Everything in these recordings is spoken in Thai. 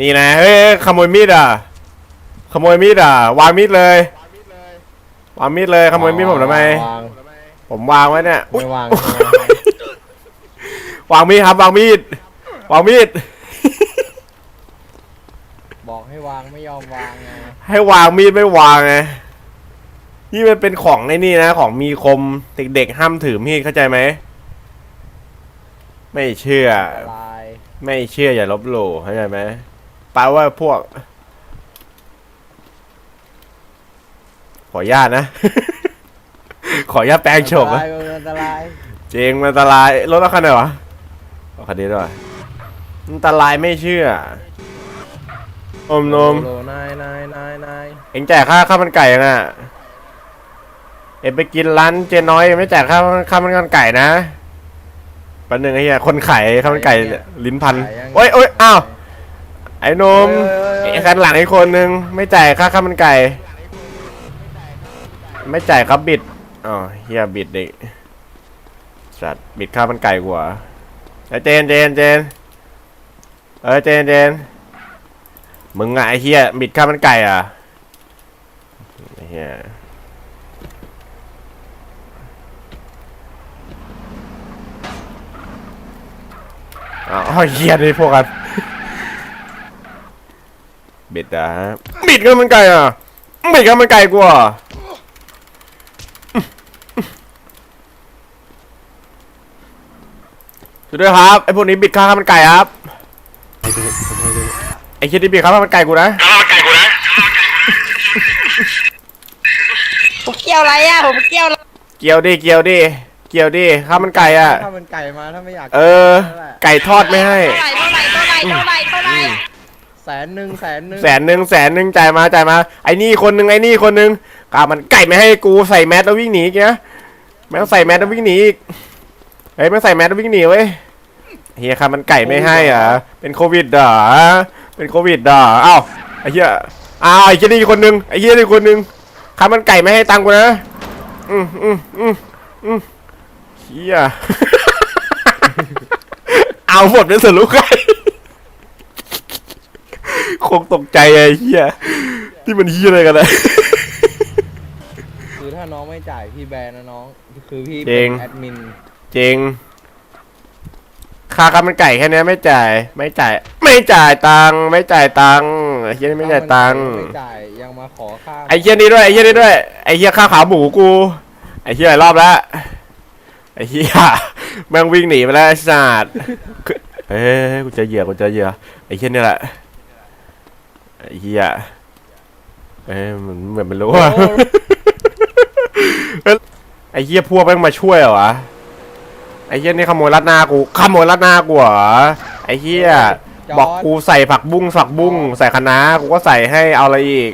นี่นะเฮ้ยขโมยมีดอะขโมยมีดอะวางมีดเลยวางมีดเลยขโมยมีดผมทำไมวางผมวางไว้เนี่ยอุ๊ยไม่วางวางมีดครับวางมีดวางมีด บอกให้วางไม่ยอมวางไงให้วางมีดไม่วางไงนี่มันเป็นของในนี่นะของมีคมเด็กๆห้ามถือมีดเข้าใจไหมไม่เชื่อ ลาย ไม่เชื่ออย่าลบหลู่เข้าใจไหม แปลว่าพวก ขออนุญาตนะ ขออนุญาตแปลงโฉมอันนะตรายมันอันตรายเจงมันอันตรายรถอะไรคันไหนวะเอาคันนี้ด้วยอันตรายไม่เชื่ออมนมโลนายนายนายนายเอ็งจ่ายค่าข้าวมันไก่ยังอะเอ็งไปกินร้านเจน้อยยังไม่จ่ายค่าข้าวมันไก่นะแปันหนึ่งไอ้เหี้ยคนขายข้าวมันไก่ลิ้นพันโอ้ยโอ้ยอ้าวไอ้นมเอ้ยไอ้คันหลังไอ้คนนึงไม่จ่ายค่าข้าวมันไก่ ไม่จ่ายครับบิดอ๋อเฮียบิดเด็กสัตว์บิดข้าวมันไก่กว่าไอ้เจนเจนเจนเออเจนเจนมึงอะไอ้เฮียบิดข้าวมันไก่อะไอ้เฮียอ๋อเฮียนี่พวกกัน บิดอะบิดข้าวมันไก่อะบิดข้าวมันไก่กว่าช่วยด้วยครับไอพวกนี้บิดข้าวมันไก่ครับไอคิดที่บิดข้าวมันไก่กูนะผมเกี่ยวอะไรอะผมเกี่ยวอะไรเกี่ยวดิเกี่ยวดิเกี่ยวดิข้าวมันไก่อะถ้ามันไก่มาถ้าไม่อยากเออ ไก่ทอดไม่ให้เท่าไหร่เท่าไหร่เท่าไหร่เท่าไหร่เท่าไหร่ แสนหนึ่งแสนหนึ่งแสนหนึ่งแสนหนึ่งจ่ายมาจ่ายมาไอ้นี่คนหนึ่งไอ้นี่คนหนึ่งกามันไก่ไม่ให้กูใส่แมสแล้ววิ่งหนีอีกนะแม่งใส่แมสแล้ววิ่งหนีอีกเฮ้ยแม่งใส่แมสแล้ววิ่งหนีเว้ยเฮียค่ะมันไก่ไม่ให้เหรอะเป็นโควิดเหรอเป็นโควิดเหรออ้าวไอ้เหี้ยอ้าวไอ้เหี้ยนี่คนหนึ่งไอ้เหี้ยนี่คนหนึ่งข้ามันไก่ไม่ให้ตังค์กูนะอืมอืมอืมอืมเฮียเอาหมดเป็นสรุปไก่ คงตกใจไอ้เหี้ยที่มันเหี้ยอะไรกันนะ คือถ้าน้องไม่จ่ายพี่แบนนะน้อง คือพี่จริเป็นงแอดมิน จริงค่าข้าวมันไก่แค่เนี้ยไม่จ่าย ไม่จ่าย ไม่จ่ายตังค์ไม่จ่ายตังค์ไอ้เหี้ยนี่ไม่จ่ายตังค์ไม่จ่ายยังมาขอค่าไอ้เหี้ยนี่ด้วยไอ้เหี้ยนี่ด้วยไอ้เหี้ยข้าวขาหมูกูไอ้เหี้ยหลายรอบแล้วไอ้เหี้ยแม่งวิ่งหนีไปแล้วไอ้สัตว์คือเฮ้ยกูเจอเหยื่อกูเจอเหยื่อไอ้เหี้ยนี่แหละ ไอ้เหี้ยเอ้ยเหมือนเหมือนมันรู้โอ้อะไอ้เหี้ยพวกแม่งมาช่วยเหรอวะไอ้เหี้ยนี่ขโมยรัดหน้ากูขโมยรัดหน้ากูเหรอไอ้เหี้ยจดบอกกูใส่ผักบุ้งผักบุ้งใส่คะน้ากูก็ใส่ให้เอาอะไรอีก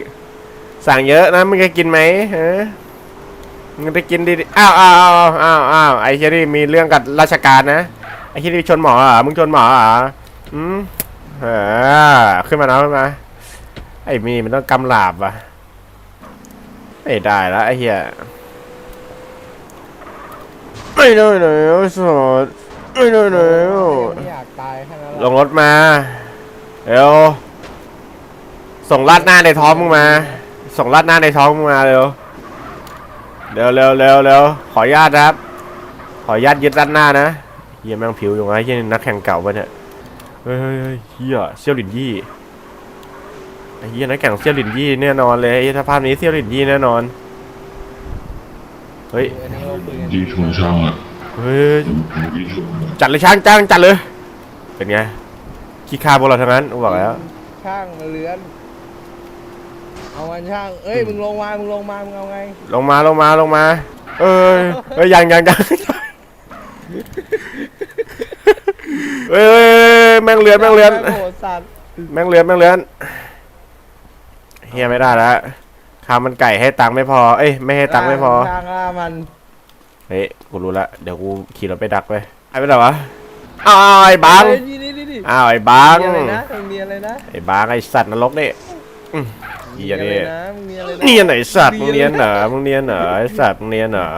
สั่งเยอะนะมึงจะกินไหมฮะมึงจะกินดีๆอ้าวอ้าวอ้าวอ้าวอ้าวไอ้เหี้ยนี่มีเรื่องกับราชการนะไอ้เหี้ยนี่ชนหมอเหรอมึงชนหมอเหรออืมเออขึ้นมาเนาะขึ้นมา ไอ้มีมันต้องกำหลาบวะไม่ได้แล้วไอ้เหี้ยไม่ได้แล้วสดไม่ได้แล้วไม่อยากตายแค่นั้นลงรถมาเร็วส่งลาดหน้าในท้องมึงมา ส่งลาดหน้าในท้องมึงมาเร็วเร็วเร็วเร็วเร็วขออนุญาตครับ ขออนุญาตยึดลาดหน้านะเฮียแม่งผิวอยู่ไงเฮียนี่นักแข่งเก่าปะเนี่ยเฮ้ยเฮ้ยเฮ้ยเฮียเซี่ยวหลินยี่ ไอ้เฮียนักแข่งเซี่ยวหลินยี่แน่นอนเลยไอ้ถ้าภาพนี้เซี่ยวหลินยี่แน่นอน เฮ้ยอันนี้เราคุยกันดีชนช่างอะเฮ้ยดีชนจัดเลยช่างจ้างจัดเลย เป็นไงขี้ข้าพวกเราทั้งนั้นกูบอกแล้วช่างมาเลื้อนเอามันช่างเอ้ยมึงลงมามึงลงมามึงเอาไง ลงมาลงมาลงมา เอ้ยเอ้ยยังยังยังเอ้ยเอ้ยเอ้ยแม่งเลือนแม่งเลือนโอ้โหสัตว์แม่งเลือนแม่งเลือน เฮียไม่ได้แล้วข้าวมันไก่ให้ตังค์ไม่พอ เอ้ยไม่ให้ตังค์ไม่พอช่างล่ามันเฮ้ยกูรู้ละเดี๋ยวกูขี่รถไปดักไปไอ้ไปไหนวะอ้าวไอ้บังเฮ้ยนี่นี่นี่นี่อ้าวไอ้บังมีอะไรนะมึงมีอะไรนะไอ้บังไอ้สัตว์นรกนี่อื้อเฮียมีนี่อะไรนะมึงมีอะไรนะเนียนไหนสัตว์มึงเนียนเหรอมึงเนียนเหรอไอ้สัตว์มึงเนียนเหรอ